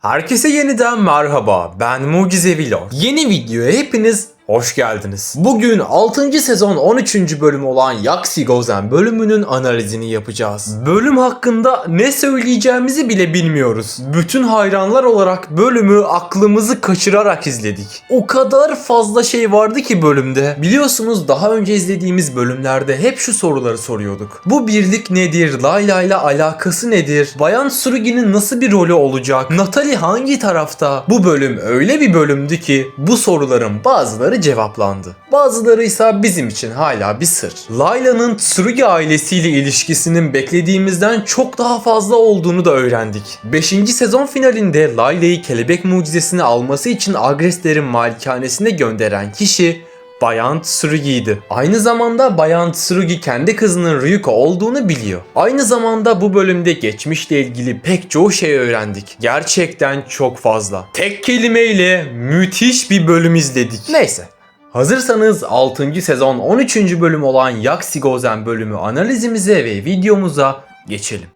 Herkese yeniden merhaba. Ben Mucizevi Lord. Yeni videoya hepiniz hoş geldiniz. Bugün 6. sezon 13. bölümü olan Yaksi Gozen bölümünün analizini yapacağız. Bölüm hakkında ne söyleyeceğimizi bile bilmiyoruz. Bütün hayranlar olarak bölümü aklımızı kaçırarak izledik. O kadar fazla şey vardı ki bölümde. Biliyorsunuz daha önce izlediğimiz bölümlerde hep şu soruları soruyorduk. Bu birlik nedir? Layla ile alakası nedir? Bayan Surugi'nin nasıl bir rolü olacak? Natalie hangi tarafta? Bu bölüm öyle bir bölümdü ki bu soruların bazıları cevaplandı. Bazıları ise bizim için hala bir sır. Layla'nın Tsurugi ailesiyle ilişkisinin beklediğimizden çok daha fazla olduğunu da öğrendik. 5. sezon finalinde Layla'yı kelebek mucizesini alması için Agresler'in malikanesine gönderen kişi Bayan Tsurugi'ydi. Aynı zamanda Bayan Tsurugi kendi kızının Ryuko olduğunu biliyor. Aynı zamanda bu bölümde geçmişle ilgili pek çoğu şey öğrendik. Gerçekten çok fazla. Tek kelimeyle müthiş bir bölüm izledik. Neyse. Hazırsanız 6. sezon 13. bölüm olan Yaksi Gozen bölümü analizimize ve videomuza geçelim.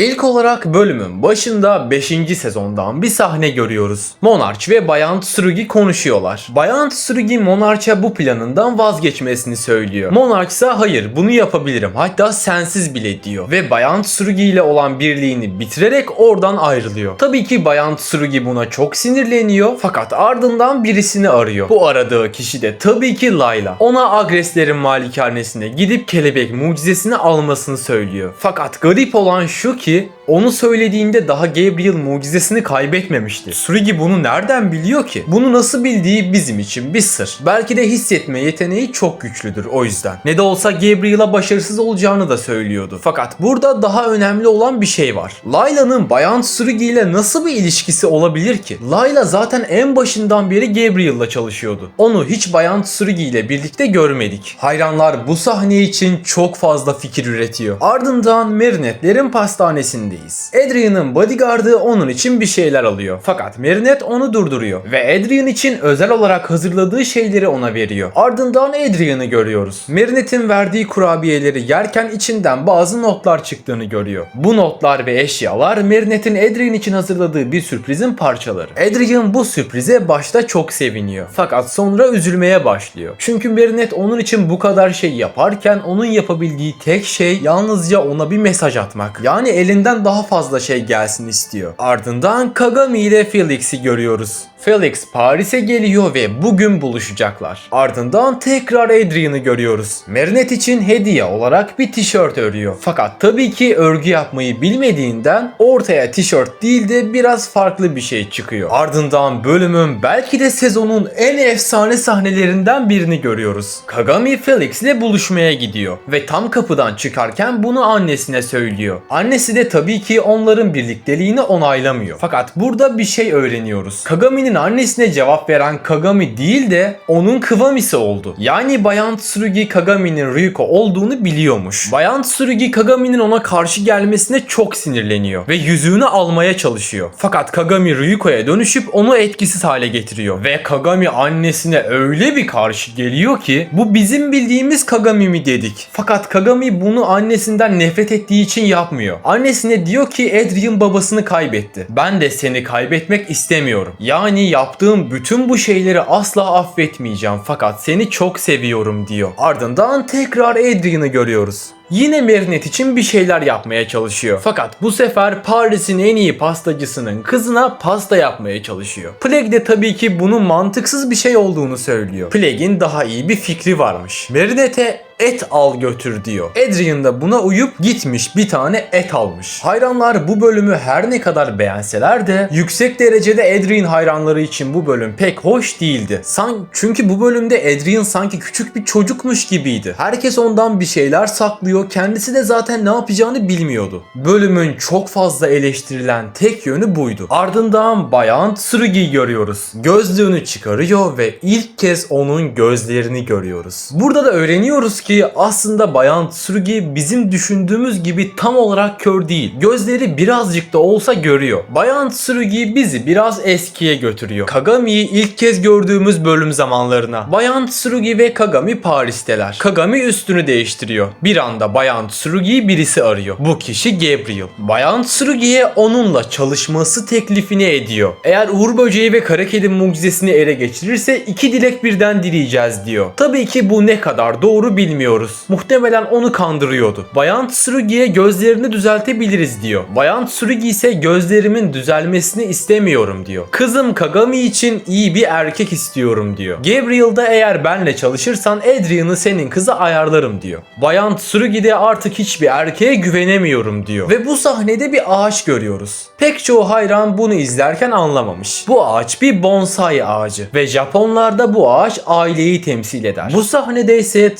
İlk olarak bölümün başında 5. sezondan bir sahne görüyoruz. Monarch ve Bayan Tsurugi konuşuyorlar. Bayan Tsurugi Monarch'a bu planından vazgeçmesini söylüyor. Monarch ise hayır bunu yapabilirim hatta sensiz bile diyor. Ve Bayan Tsurugi ile olan birliğini bitirerek oradan ayrılıyor. Tabii ki Bayan Tsurugi buna çok sinirleniyor fakat ardından birisini arıyor. Bu aradığı kişi de tabii ki Layla. Ona Agresler'in malikanesine gidip kelebek mucizesini almasını söylüyor. Fakat garip olan şu ki que onu söylediğinde daha Gabriel mucizesini kaybetmemişti. Surigi bunu nereden biliyor ki? Bunu nasıl bildiği bizim için bir sır. Belki de hissetme yeteneği çok güçlüdür o yüzden. Ne de olsa Gabriel'a başarısız olacağını da söylüyordu. Fakat burada daha önemli olan bir şey var. Layla'nın Bayan Surigi ile nasıl bir ilişkisi olabilir ki? Layla zaten en başından beri Gabriel'la çalışıyordu. Onu hiç Bayan Surigi ile birlikte görmedik. Hayranlar bu sahne için çok fazla fikir üretiyor. Ardından Marinette'lerin pastanesindeyiz. Adrian'ın bodyguardı onun için bir şeyler alıyor. Fakat Marinette onu durduruyor ve Adrian için özel olarak hazırladığı şeyleri ona veriyor. Ardından Adrian'ı görüyoruz. Marinette'in verdiği kurabiyeleri yerken içinden bazı notlar çıktığını görüyor. Bu notlar ve eşyalar Marinette'in Adrian için hazırladığı bir sürprizin parçaları. Adrian bu sürprize başta çok seviniyor. Fakat sonra üzülmeye başlıyor. Çünkü Marinette onun için bu kadar şey yaparken onun yapabildiği tek şey yalnızca ona bir mesaj atmak. Yani elinden daha fazla şey gelsin istiyor. Ardından Kagami ile Felix'i görüyoruz. Felix Paris'e geliyor ve bugün buluşacaklar. Ardından tekrar Adrian'ı görüyoruz. Marinette için hediye olarak bir tişört örüyor. Fakat tabii ki örgü yapmayı bilmediğinden ortaya tişört değil de biraz farklı bir şey çıkıyor. Ardından bölümün belki de sezonun en efsane sahnelerinden birini görüyoruz. Kagami Felix ile buluşmaya gidiyor ve tam kapıdan çıkarken bunu annesine söylüyor. Annesi de tabii ki onların birlikteliğini onaylamıyor. Fakat burada bir şey öğreniyoruz. Kagami'nin annesine cevap veren Kagami değil de onun Kıvamisi oldu. Yani Bayan Tsurugi Kagami'nin Ryuko olduğunu biliyormuş. Bayan Tsurugi Kagami'nin ona karşı gelmesine çok sinirleniyor ve yüzüğünü almaya çalışıyor. Fakat Kagami Ryuko'ya dönüşüp onu etkisiz hale getiriyor ve Kagami annesine öyle bir karşı geliyor ki bu bizim bildiğimiz Kagami mi dedik. Fakat Kagami bunu annesinden nefret ettiği için yapmıyor. Annesine diyor ki Adrian babasını kaybetti. Ben de seni kaybetmek istemiyorum. Yani yaptığım bütün bu şeyleri asla affetmeyeceğim fakat seni çok seviyorum diyor. Ardından tekrar Adrian'ı görüyoruz. Yine Marinette için bir şeyler yapmaya çalışıyor. Fakat bu sefer Paris'in en iyi pastacısının kızına pasta yapmaya çalışıyor. Plague de tabii ki bunun mantıksız bir şey olduğunu söylüyor. Plague'in daha iyi bir fikri varmış. Marinette'e et al götür diyor. Adrian da buna uyup gitmiş bir tane et almış. Hayranlar bu bölümü her ne kadar beğenseler de yüksek derecede Adrian hayranları için bu bölüm pek hoş değildi. San çünkü bu bölümde Adrian sanki küçük bir çocukmuş gibiydi. Herkes ondan bir şeyler saklıyor. Kendisi de zaten ne yapacağını bilmiyordu. Bölümün çok fazla eleştirilen tek yönü buydu. Ardından Bayan Tsurugi'yi görüyoruz. Gözlüğünü çıkarıyor ve ilk kez onun gözlerini görüyoruz. Burada da öğreniyoruz ki ki aslında Bayan Tsurugi bizim düşündüğümüz gibi tam olarak kör değil. Gözleri birazcık da olsa görüyor. Bayan Tsurugi bizi biraz eskiye götürüyor. Kagami'yi ilk kez gördüğümüz bölüm zamanlarına. Bayan Tsurugi ve Kagami Paris'teler. Kagami üstünü değiştiriyor. Bir anda Bayan Tsurugi'yi birisi arıyor. Bu kişi Gabriel. Bayan Tsurugi'ye onunla çalışması teklifini ediyor. Eğer Uğur Böceği ve Kara Kedi mucizesini ele geçirirse iki dilek birden dileyeceğiz diyor. Tabii ki bu ne kadar doğru bilmiyoruz. Muhtemelen onu kandırıyordu. Bayan Tsurugi'ye gözlerini düzeltebiliriz diyor. Bayan Tsurugi ise gözlerimin düzelmesini istemiyorum diyor. Kızım Kagami için iyi bir erkek istiyorum diyor. Gabriel da eğer benle çalışırsan Adrian'ı senin kıza ayarlarım diyor. Bayan Tsurugi de artık hiçbir erkeğe güvenemiyorum diyor. Ve bu sahnede bir ağaç görüyoruz. Pek çoğu hayran bunu izlerken anlamamış. Bu ağaç bir bonsai ağacı ve Japonlarda bu ağaç aileyi temsil eder. Bu sahnede ise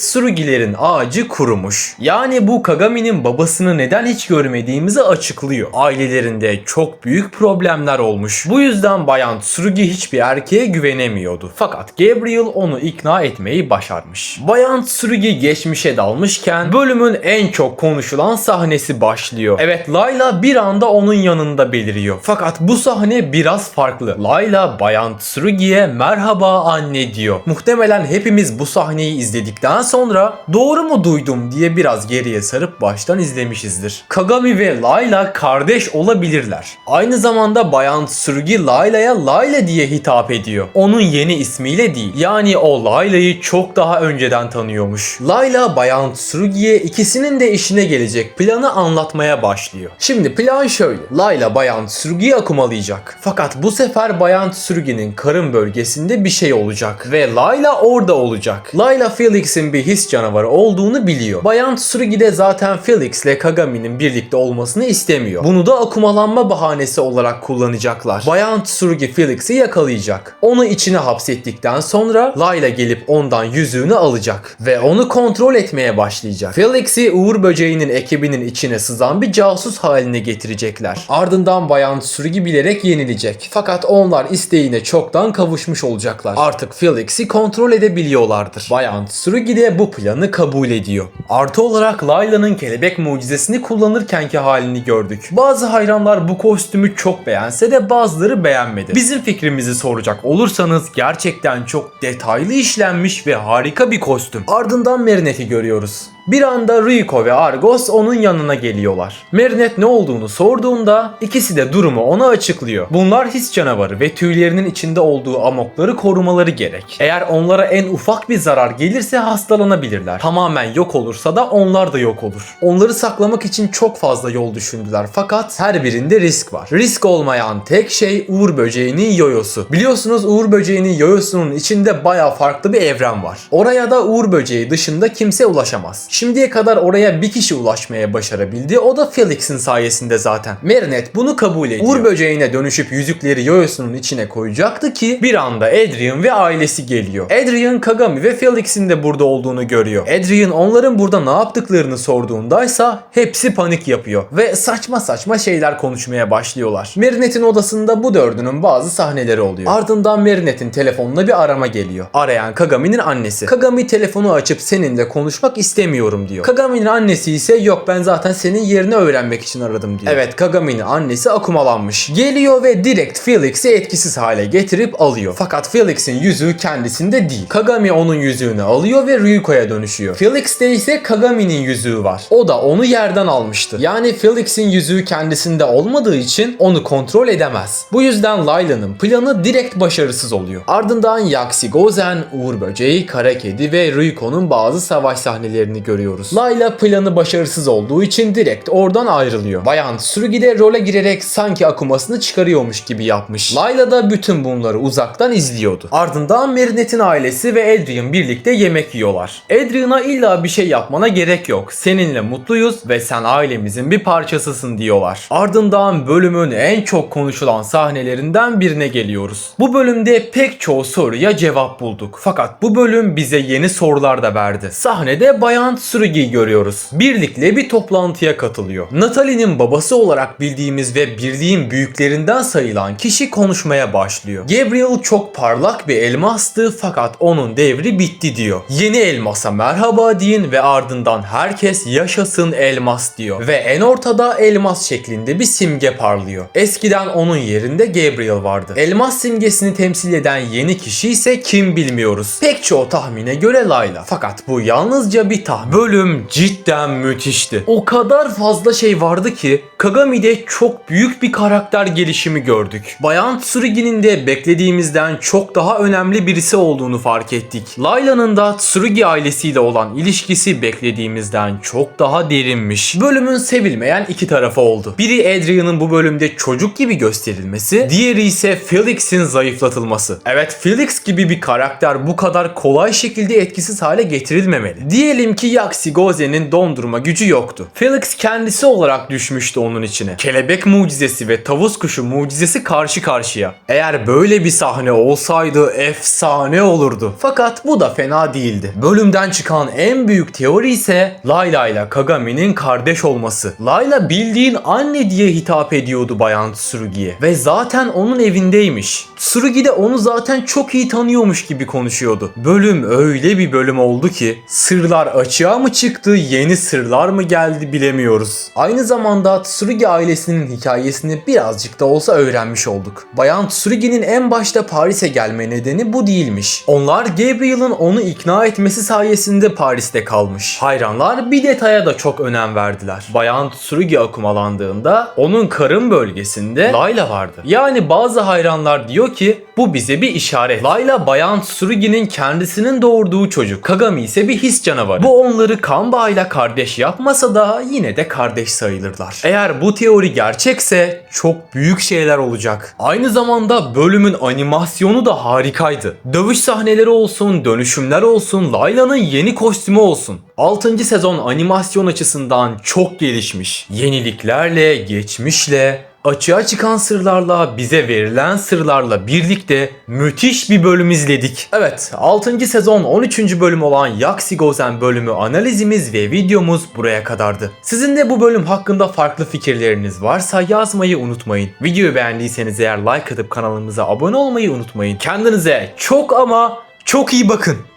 Tsurugi'lerin ağacı kurumuş. Yani bu Kagami'nin babasını neden hiç görmediğimizi açıklıyor. Ailelerinde çok büyük problemler olmuş. Bu yüzden Bayan Tsurugi hiçbir erkeğe güvenemiyordu. Fakat Gabriel onu ikna etmeyi başarmış. Bayan Tsurugi geçmişe dalmışken bölümün en çok konuşulan sahnesi başlıyor. Evet Layla bir anda onun yanında beliriyor. Fakat bu sahne biraz farklı. Layla Bayan Tsurugi'ye merhaba anne diyor. Muhtemelen hepimiz bu sahneyi izledikten sonra doğru mu duydum diye biraz geriye sarıp baştan izlemişizdir. Kagami ve Layla kardeş olabilirler. Aynı zamanda Bayan Tsurugi Layla'ya Layla diye hitap ediyor. Onun yeni ismiyle değil. Yani o Layla'yı çok daha önceden tanıyormuş. Layla Bayan Tsurugi'ye ikisinin de işine gelecek planı anlatmaya başlıyor. Şimdi plan şöyle. Layla Bayan Tsurugi'yi akumalayacak. Fakat bu sefer Bayan Tsurugi'nin karın bölgesinde bir şey olacak. Ve Layla orada olacak. Layla Felix'in bir his canavarı olduğunu biliyor. Bayan Tsurugi de zaten Felix ile Kagami'nin birlikte olmasını istemiyor. Bunu da akumalanma bahanesi olarak kullanacaklar. Bayan Tsurugi Felix'i yakalayacak. Onu içine hapsettikten sonra Layla gelip ondan yüzüğünü alacak. Ve onu kontrol etmeye başlayacak. Felix'i Uğur Böceği'nin ekibinin içine sızan bir casus haline getirecekler. Ardından Bayan Tsurugi bilerek yenilecek. Fakat onlar isteğine çoktan kavuşmuş olacaklar. Artık Felix'i kontrol edebiliyorlardır. Bayan Tsurugi de bu planı kabul ediyor. Artı olarak Layla'nın kelebek mucizesini kullanırkenki halini gördük. Bazı hayranlar bu kostümü çok beğense de bazıları beğenmedi. Bizim fikrimizi soracak olursanız gerçekten çok detaylı işlenmiş ve harika bir kostüm. Ardından Marinette'i görüyoruz. Bir anda Rico ve Argos onun yanına geliyorlar. Marinette ne olduğunu sorduğunda ikisi de durumu ona açıklıyor. Bunlar his canavarı ve tüylerinin içinde olduğu amokları korumaları gerek. Eğer onlara en ufak bir zarar gelirse hastalanabilirler. Tamamen yok olursa da onlar da yok olur. Onları saklamak için çok fazla yol düşündüler fakat her birinde risk var. Risk olmayan tek şey Uğur Böceği'nin yoyosu. Biliyorsunuz Uğur Böceği'nin yoyosunun içinde baya farklı bir evren var. Oraya da Uğur Böceği dışında kimse ulaşamaz. Şimdiye kadar oraya bir kişi ulaşmaya başarabildi. O da Felix'in sayesinde zaten. Marinette bunu kabul ediyor. Uğur böceğine dönüşüp yüzükleri yoyosunun içine koyacaktı ki bir anda Adrian ve ailesi geliyor. Adrian, Kagami ve Felix'in de burada olduğunu görüyor. Adrian onların burada ne yaptıklarını sorduğundaysa hepsi panik yapıyor ve saçma saçma şeyler konuşmaya başlıyorlar. Marinette'in odasında bu dördünün bazı sahneleri oluyor. Ardından Marinette'in telefonuna bir arama geliyor. Arayan Kagami'nin annesi. Kagami telefonu açıp seninle konuşmak istemiyorum diyor. Kagami'nin annesi ise yok ben zaten senin yerini öğrenmek için aradım diyor. Evet Kagami'nin annesi akumalanmış. Geliyor ve direkt Felix'i etkisiz hale getirip alıyor. Fakat Felix'in yüzüğü kendisinde değil. Kagami onun yüzüğünü alıyor ve Ryuko'ya dönüşüyor. Felix'te ise Kagami'nin yüzüğü var. O da onu yerden almıştı. Yani Felix'in yüzüğü kendisinde olmadığı için onu kontrol edemez. Bu yüzden Layla'nın planı direkt başarısız oluyor. Ardından Yaksi Gozen, Uğur Böceği, Kara Kedi ve Ryuko'nun bazı savaş sahnelerini görüyoruz. Layla planı başarısız olduğu için direkt oradan ayrılıyor. Bayan Tsurugi de role girerek sanki akumasını çıkarıyormuş gibi yapmış. Layla da bütün bunları uzaktan izliyordu. Ardından Marinette'in ailesi ve Adrian birlikte yemek yiyorlar. Adrian'a illa bir şey yapmana gerek yok. Seninle mutluyuz ve sen ailemizin bir parçasısın diyorlar. Ardından bölümün en çok konuşulan sahnelerinden birine geliyoruz. Bu bölümde pek çoğu soruya cevap bulduk. Fakat bu bölüm bize yeni sorular da verdi. Sahnede Bayan Tsurugi'yi görüyoruz. Birlikte bir toplantıya katılıyor. Natalie'nin babası olarak bildiğimiz ve birliğin büyüklerinden sayılan kişi konuşmaya başlıyor. Gabriel çok parlak bir elmastı fakat onun devri bitti diyor. Yeni elmasa merhaba deyin ve ardından herkes yaşasın elmas diyor. Ve en ortada elmas şeklinde bir simge parlıyor. Eskiden onun yerinde Gabriel vardı. Elmas simgesini temsil eden yeni kişi ise kim bilmiyoruz. Pek çoğu tahmine göre Layla. Fakat bu yalnızca bir tahmin. Bölüm cidden müthişti. O kadar fazla şey vardı ki Kagami'de çok büyük bir karakter gelişimi gördük. Bayan Tsurugi'nin de beklediğimizden çok daha önemli birisi olduğunu fark ettik. Layla'nın da Tsurugi ailesiyle olan ilişkisi beklediğimizden çok daha derinmiş. Bölümün sevilmeyen iki tarafı oldu. Biri Adrian'ın bu bölümde çocuk gibi gösterilmesi, diğeri ise Felix'in zayıflatılması. Evet Felix gibi bir karakter bu kadar kolay şekilde etkisiz hale getirilmemeli. Diyelim ki Yaxi Gozen'in dondurma gücü yoktu. Felix kendisi olarak düşmüştü onun içine. Kelebek mucizesi ve tavus kuşu mucizesi karşı karşıya. Eğer böyle bir sahne olsaydı efsane olurdu. Fakat bu da fena değildi. Bölümden çıkan en büyük teori ise Layla ile Kagami'nin kardeş olması. Layla bildiğin anne diye hitap ediyordu Bayan Tsurugi'ye. Ve zaten onun evindeymiş. Tsurugi de onu zaten çok iyi tanıyormuş gibi konuşuyordu. Bölüm öyle bir bölüm oldu ki sırlar açığa mı çıktı, yeni sırlar mı geldi bilemiyoruz. Aynı zamanda Tsurugi ailesinin hikayesini birazcık da olsa öğrenmiş olduk. Bayan Tsurugi'nin en başta Paris'e gelme nedeni bu değilmiş. Onlar Gabriel'ın onu ikna etmesi sayesinde Paris'te kalmış. Hayranlar bir detaya da çok önem verdiler. Bayan Tsurugi akumalandığında onun karın bölgesinde Layla vardı. Yani bazı hayranlar diyor ki bu bize bir işaret. Layla Bayan Tsurugi'nin kendisinin doğurduğu çocuk. Kagami ise bir his canavarı. Bu onları kan bağıyla kardeş yapmasa da yine de kardeş sayılırlar. Eğer bu teori gerçekse çok büyük şeyler olacak. Aynı zamanda bölümün animasyonu da harikaydı. Dövüş sahneleri olsun, dönüşümler olsun, Layla'nın yeni kostümü olsun. 6. sezon animasyon açısından çok gelişmiş. Yeniliklerle, geçmişle, Açığa çıkan sırlarla, bize verilen sırlarla birlikte müthiş bir bölüm izledik. Evet, 6. sezon 13. bölüm olan Yaxi Gozen bölümü analizimiz ve videomuz buraya kadardı. Sizin de bu bölüm hakkında farklı fikirleriniz varsa yazmayı unutmayın. Videoyu beğendiyseniz eğer like atıp kanalımıza abone olmayı unutmayın. Kendinize çok ama çok iyi bakın.